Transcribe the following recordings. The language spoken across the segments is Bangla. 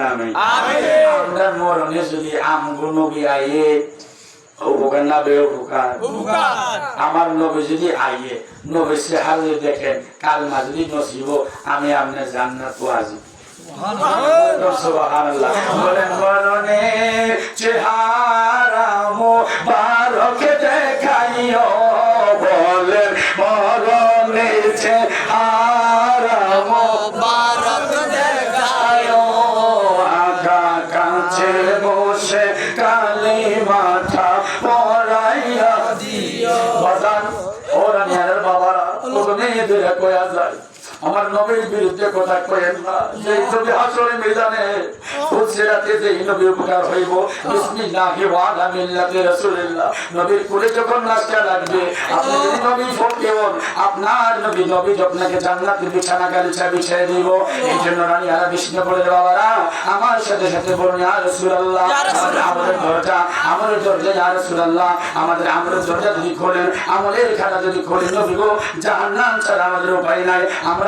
আমরা মরণে যদি আমগো নবী আইয়ে উপকার না বে উপকার? উপকার। আমার নবী যদি আইয়ে নবী সেহার যদি দেখেন কালমা যদি নসিব আমি আপনার জান্নাত আজি সুবহানাল্লাহ। বলেন মরণে চেহারা কাছে বসে কালি মাথা পড়াইয়া দিও। বাজান ওরা নিয়ারের বাবারা কত মেয়েদের কয়া যায়। আমার নবীর বিরুদ্ধে কথা কয়েন না। যে নবী হাসরে ফুলসিরাতে যে নবী উপকার হইব বিসমিল্লাহি ওয়া আলা মিল্লাতি রাসূলিল্লাহ। নবীর কুলে যখন নাচটা লাগবে আপনি যদি নবী আপনার নবী নবী আপনাকে জান্নাতের বিছানা গালিচা বিছিয়ে দিব। এই জন্য রানী আলা বিষ্ণু বলে বাবারা আমার সাথে সাথে বলুন ইয়া রাসূলুল্লাহ ইয়া রাসূলুল্লাহ। আমাদের দরজা আমাদের দরজা ইয়া রাসূলুল্লাহ আমাদের আমাদের দরজা যদি খোলেন আমলের খাতা যদি খোলেন নবী গো জাহান্নাম ছাড়া আমাদের উপায় নাই। আমরা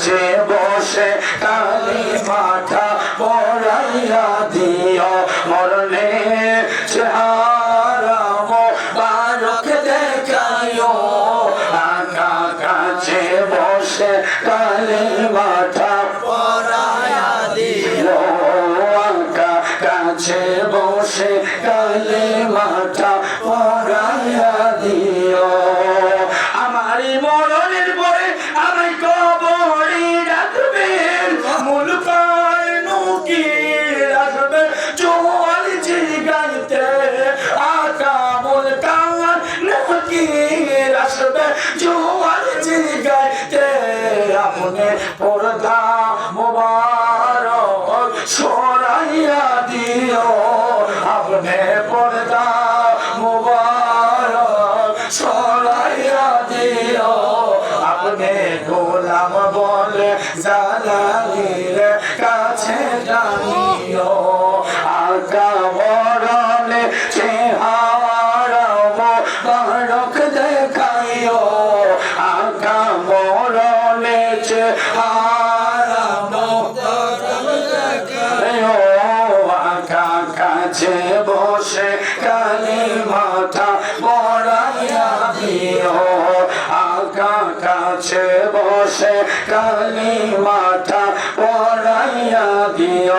কাছে বসে কালি মাথা পড়াইয়া দিও। মরণে বারক দেখাইও। কাছে বসে কালি মাথা মনে পর্দা মুবারক সরাইয়া দিও আপনি গোলাম বলে জালালির কাছে জানিও আগা মরণে চেহারা মুবারক দেখাইও। আগা মরণে চেহারা কাছে বসে কালি মাথা পড়াইয়া দিও।